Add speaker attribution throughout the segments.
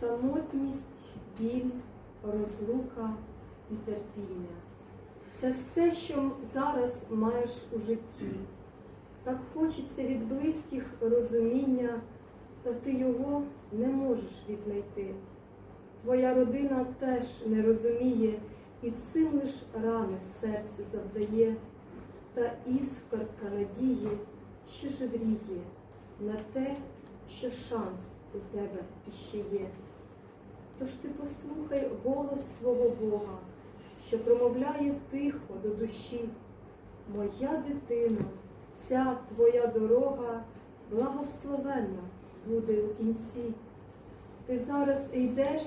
Speaker 1: самотність, біль, розлука і терпіння. Це все, що зараз маєш у житті. Так хочеться від близьких розуміння, та ти його не можеш віднайти. Твоя родина теж не розуміє і цим лиш рани серцю завдає, та іскорка надії ще живріє на те, що шанс у тебе іще є. Тож ти послухай голос свого Бога, що промовляє тихо до душі. Моя дитино, ця твоя дорога благословенна буде у кінці. Ти зараз йдеш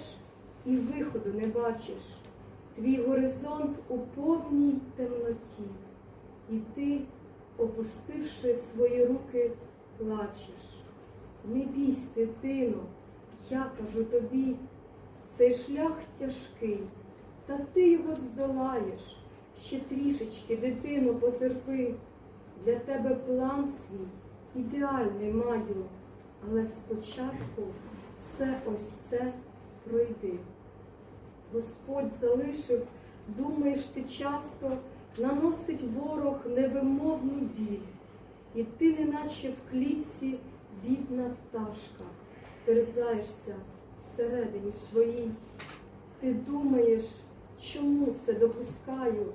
Speaker 1: і виходу не бачиш, твій горизонт у повній темноті, і ти, опустивши свої руки, плачеш. Не бійсь, дитино, я кажу тобі, цей шлях тяжкий, та ти його здолаєш. Ще трішечки, дитино, потерпи. Для тебе план свій ідеальний маю, але спочатку все ось це пройди. Господь залишив, думаєш ти часто, наносить ворог невимовну біль, і ти, неначе в клітці бідна пташка, терзаєшся всередині своїй. Ти думаєш, чому це допускаю?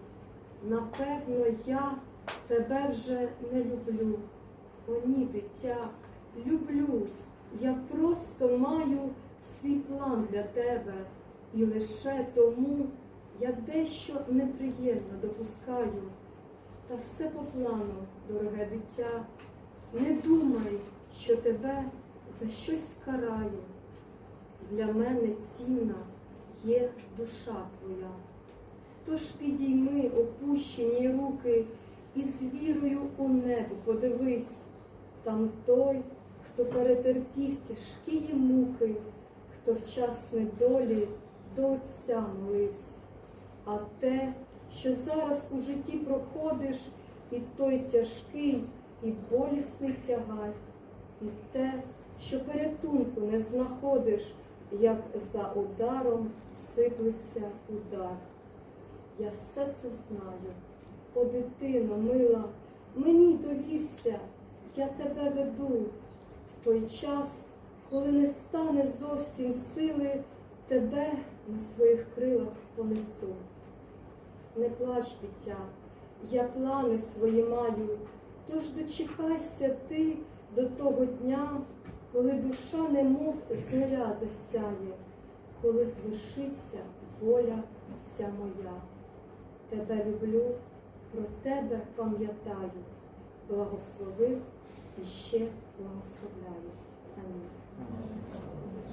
Speaker 1: Напевно, я тебе вже не люблю. О, ні, дитя, люблю. Я просто маю свій план для тебе, і лише тому я дещо неприємно допускаю. Та все по плану, дороге дитя. Не думай, що тебе за щось караю. Для мене цінна є душа твоя. Тож підійми опущені руки і з вірою у небо подивись, там той, хто перетерпів тяжкі муки, хто в час недолі до Отця молився. А те, що зараз у житті проходиш, і той тяжкий і болісний тягар, і те, що порятунку не знаходиш, як за ударом сиплеться удар. Я все це знаю. О, дитино мила, мені довірся, я тебе веду в той час, коли не стане зовсім сили, тебе на своїх крилах понесу. Не плач, дитя, я плани свої маю, тож дочекайся ти до того дня, коли душа немов зоря засяє, коли звершиться воля вся моя. Тебе люблю, про тебе пам'ятаю, благословив і ще благословляю. Амінь.